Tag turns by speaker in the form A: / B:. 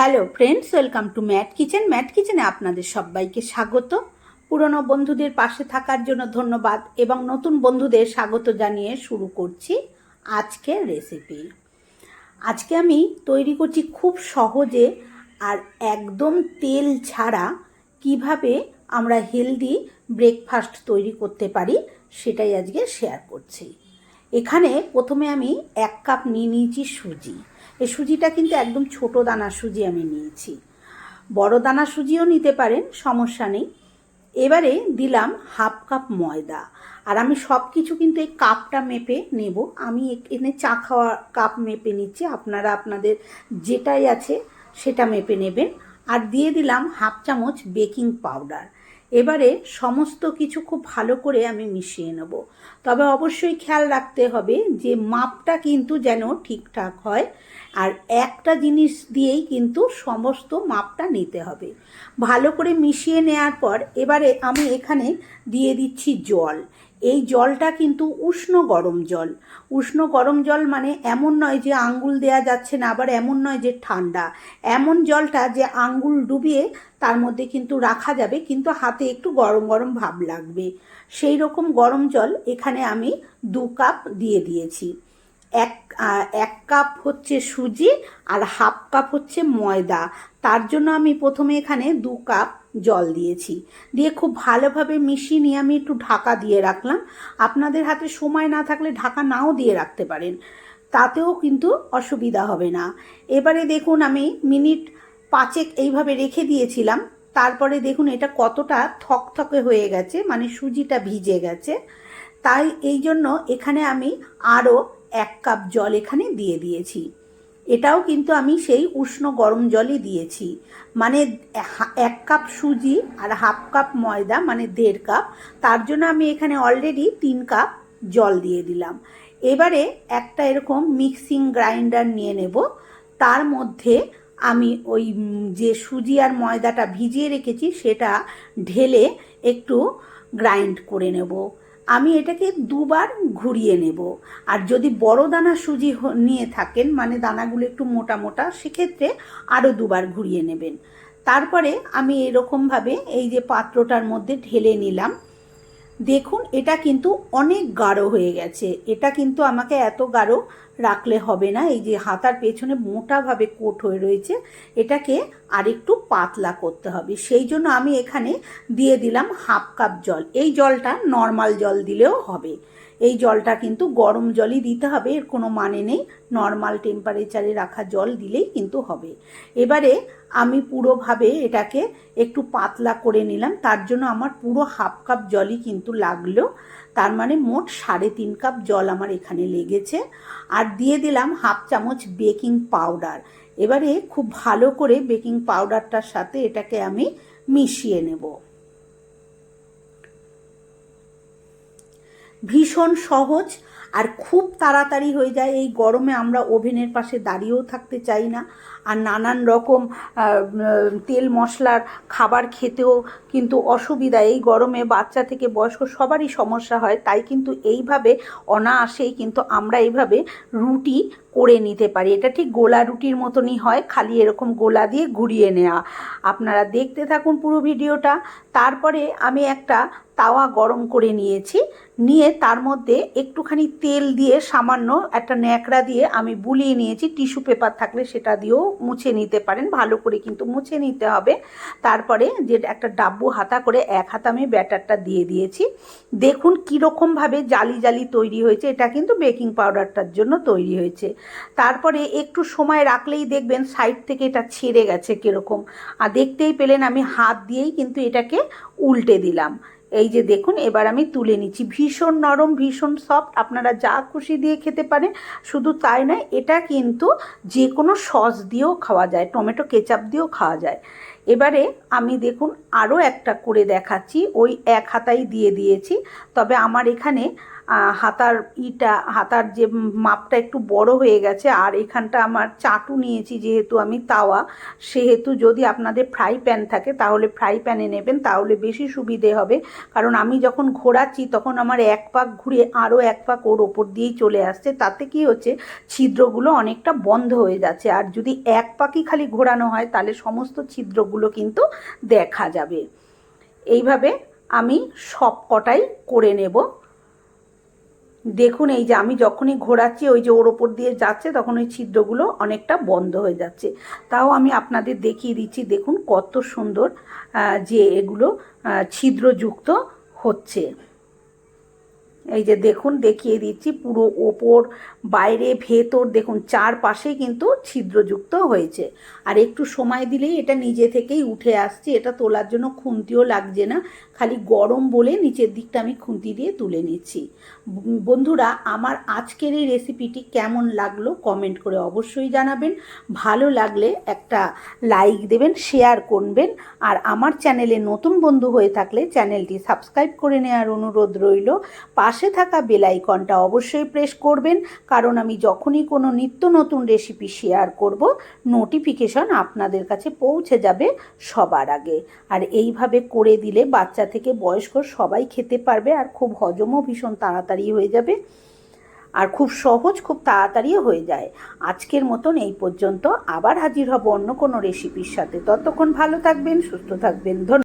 A: Hello friends, welcome to Matt kitchen. Matt কিচেনে আপনাদের সবাইকে স্বাগত। পুরনো বন্ধুদের পাশে থাকার জন্য ধন্যবাদ এবং নতুন বন্ধুদের স্বাগত জানিয়ে শুরু করছি আজকের রেসিপি আজকে আমি তৈরি করছি খুব সহজে আর একদম তেল ছাড়া কীভাবে আমরা হেলদি ব্রেকফাস্ট তৈরি করতে পারি সেটাই আজকে শেয়ার করছি। এখানে প্রথমে আমি এক কাপ নিয়ে নিয়েছি সুজি। এই সুজিটা কিন্তু একদম ছোট দানা সুজি আমি নিয়েছি। বড় দানা সুজিও নিতে পারেন, সমস্যা নেই। এবারে দিলাম হাফ কাপ ময়দা। আর আমি সব কিছু কিন্তু এই কাপটা মেপে নেব। আমি এখানে চা খাওয়া কাপ মেপে নিচ্ছি। আপনারা আপনাদের যেটাই আছে সেটা মেপে নেবেন। আর দিয়ে দিলাম হাফ চামচ বেকিং পাউডার। এবারে সমস্ত কিছু খুব ভালো করে আমি মিশিয়ে নেব। তবে অবশ্যই খেয়াল রাখতে হবে যে মাপটা কিন্তু যেন ঠিকঠাক হয় আর একটা জিনিস দিয়েই কিন্তু সমস্ত মাপটা নিতে হবে। ভালো করে মিশিয়ে নেওয়ার পর এবারে আমি এখানে দিয়ে দিচ্ছি জল। এই জলটা কিন্তু উষ্ণ গরম জল। উষ্ণ গরম জল মানে এমন নয় যে আঙ্গুল দেয়া যাচ্ছে না, আবার এমন নয় যে ঠান্ডা। এমন জলটা যে আঙ্গুল ডুবিয়ে তার মধ্যে কিন্তু রাখা যাবে, কিন্তু হাতে একটু গরম গরম ভাব লাগবে। সেই রকম গরম জল এখানে আমি দু কাপ দিয়ে দিয়েছি। এক এক কাপ হচ্ছে সুজি আর হাফ কাপ হচ্ছে ময়দা। তার জন্য আমি প্রথমে এখানে দু কাপ জল দিয়েছি। দিয়ে খুব ভালোভাবে মিশিয়ে নিয়ে আমি একটু ঢাকা দিয়ে রাখলাম। আপনাদের হাতে সময় না থাকলে ঢাকা নাও দিয়ে রাখতে পারেন। তাতেও কিন্তু অসুবিধা হবে না। এবারে দেখুন আমি মিনিট পাঁচেক এইভাবে রেখে দিয়েছিলাম। তারপরে দেখুন এটা কতটা থকথকে হয়ে গেছে মানে সুজিটা ভিজে গেছে। তাই এই জন্য এখানে আমি আরও এক কাপ জল এখানে দিয়ে দিয়েছি। এটাও কিন্তু আমি সেই উষ্ণ গরম জলই দিয়েছি। মানে এক কাপ সুজি আর হাফ কাপ ময়দা মানে দেড় কাপ। তার জন্য আমি এখানে অলরেডি তিন কাপ জল দিয়ে দিলাম। এবারে একটা এরকম মিক্সিং গ্রাইন্ডার নিয়ে নেব। তার মধ্যে আমি ওই যে সুজি আর ময়দাটা ভিজিয়ে রেখেছি, সেটা ঢেলে একটু গ্রাইন্ড করে নেব। আমি এটাকে দুবার ঘুরিয়ে নেব। আর যদি বড় দানা সুজি নিয়ে থাকেন মানে দানাগুলো একটু মোটা মোটা, সেক্ষেত্রে আরও দুবার ঘুরিয়ে নেবেন। তারপরে আমি এরকমভাবে এই যে পাত্রটার মধ্যে ঢেলে নিলাম। দেখুন, এটা কিন্তু অনেক গাঢ় হয়ে গেছে। এটা কিন্তু আমাকে এত গাঢ় রাখলে হবে না। এই যে হাতার পেছনে মোটাভাবে কোট হয়ে রয়েছে, এটাকে আরেকটু পাতলা করতে হবে। সেই জন্য আমি এখানে দিয়ে দিলাম হাফ কাপ জল। এই জলটা নর্মাল জল দিলেও হবে। এই জলটা কিন্তু গরম জলই দিতে হবে, এর কোনো মানে নেই। নর্মাল টেম্পারেচারে রাখা জল দিলেই কিন্তু হবে। এবারে আমি পুরোভাবে এটাকে একটু পাতলা করে নিলাম, তার জন্য আমার পুরো হাফ কাপ জলই কিন্তু লাগল। তার মানে মোট সাড়ে তিন কাপ জল আমার এখানে লেগেছে। আর দিয়ে দিলাম হাফ চামচ বেকিং পাউডার। এবারে খুব ভালো করে বেকিং পাউডারটার সাথে এটাকে আমি মিশিয়ে নেব। ভীষণ সহজ আর খুব তাড়াতাড়ি হয়ে যায়। এই গরমে আমরা ওভেনের পাশে দাঁড়িয়েও থাকতে চাই না। আর নানান রকম তেল মশলার খাবার খেতেও কিন্তু অসুবিধা। এই গরমে বাচ্চা থেকে বয়স্ক সবারই সমস্যা হয়। তাই কিন্তু এইভাবে অনায়াসেই কিন্তু আমরা এইভাবে রুটি করে নিতে পারি। এটা ঠিক গোলা রুটির মতনই হয়, খালি এরকম গোলা দিয়ে ঘুরিয়ে নেওয়া আপনারা দেখতে থাকুন পুরো ভিডিওটা। তারপরে আমি একটা তাওয়া গরম করে নিয়েছি। নিয়ে তার মধ্যে একটুখানি তেল দিয়ে সামান্য একটা ন্যাকড়া দিয়ে আমি বুলিয়ে নিয়েছি। টিস্যু পেপার থাকলে সেটা দিয়েও মুছে নিতে পারেন, ভালো করে কিন্তু মুছে নিতে হবে। তারপরে যে একটা ডাব্বু হাতা করে এক হাতা আমি ব্যাটারটা দিয়ে দিয়েছি। দেখুন কীরকমভাবে জালি জালি তৈরি হয়েছে। এটা কিন্তু বেকিং পাউডারটার জন্য তৈরি হয়েছে। তারপরে একটু সময় রাখলেই দেখবেন সাইড থেকে এটা ছেড়ে গেছে কীরকম। আর দেখতেই পেলেন আমি হাত দিয়েই কিন্তু এটাকে উল্টে দিলাম। এই যে দেখুন, এবার আমি তুলে নিচ্ছি। ভীষণ নরম, ভীষণ সফট আপনারা যা খুশি দিয়ে খেতে পারেন। শুধু তাই নয়, এটা কিন্তু যে কোনো সস দিয়েও খাওয়া যায়, টমেটো কেচাপ দিয়েও খাওয়া যায়। এবারে আমি দেখুন আরও একটা করে দেখাচ্ছি, ওই এক হাতাই দিয়ে দিয়েছি। তবে আমার এখানে হাতার ইটা, হাতার যে মাপটা একটু বড় হয়ে গেছে, আর এখানটা আমার চাটু নিয়েছি যেহেতু আমি তাওয়া, সেহেতু যদি আপনাদের ফ্রাই প্যান থাকে তাহলে ফ্রাই প্যানে নেবেন, তাহলে বেশি সুবিধে হবে। কারণ আমি যখন ঘোরাচ্ছি তখন আমার এক পাক ঘুরে আরও এক পাক ওর ওপর দিয়েই চলে আসছে, তাতে কি হচ্ছে ছিদ্রগুলো অনেকটা বন্ধ হয়ে যাচ্ছে, আর যদি এক পাকই খালি ঘোরানো হয় তাহলে সমস্ত ছিদ্রগুলো কিন্তু দেখা যাবে। এইভাবে আমি সব কটাই করে নেব। দেখুন, এই যে আমি যখনই ঘোরাচ্ছি, ওই যে ওর ওপর দিয়ে যাচ্ছে, তখন ওই ছিদ্রগুলো অনেকটা বন্ধ হয়ে যাচ্ছে। তাও আমি আপনাদের দেখিয়ে দিচ্ছি, দেখুন কত সুন্দর যে এগুলো ছিদ্রযুক্ত হচ্ছে। এই যে দেখুন, দেখিয়ে দিচ্ছি, পুরো ওপর, বাইরে, ভেতর, দেখুন চারপাশে কিন্তু ছিদ্রযুক্ত হয়েছে। আর একটু সময় দিলেই এটা নিজে থেকেই উঠে আসছে। এটা তোলার জন্য খুন্তিও লাগছে না, খালি গরম বলে নিচের দিকটা আমি খুন্তি দিয়ে তুলে নিচ্ছি। বন্ধুরা, আমার আজকের এই রেসিপিটি কেমন লাগল কমেন্ট করে অবশ্যই জানাবেন। ভালো লাগলে একটা লাইক দেবেন, শেয়ার করবেন। আর আমার চ্যানেলে নতুন বন্ধু হয়ে থাকলে চ্যানেলটি সাবস্ক্রাইব করে নেওয়ার অনুরোধ রইল। পাশে থাকা বেল আইকনটা অবশ্যই প্রেস করবেন, কারণ আমি যখনই কোনো নিত্য নতুন রেসিপি শেয়ার করব নোটিফিকেশন আপনাদের কাছে পৌঁছে যাবে সবার আগে। আর এইভাবে করে দিলে বাচ্চা থেকে বয়স্ক সবাই খেতে পারবে আর খুব হজমও ভীষণ তাড়াতাড়ি হয়ে যাবে। আর খুব সহজ, খুব তাড়াতাড়িও হয়ে যায়। আজকের মতন এই পর্যন্ত। আবার হাজির হব অন্য কোনো রেসিপির সাথে। ততক্ষণ ভালো থাকবেন, সুস্থ থাকবেন। ধন্যবাদ।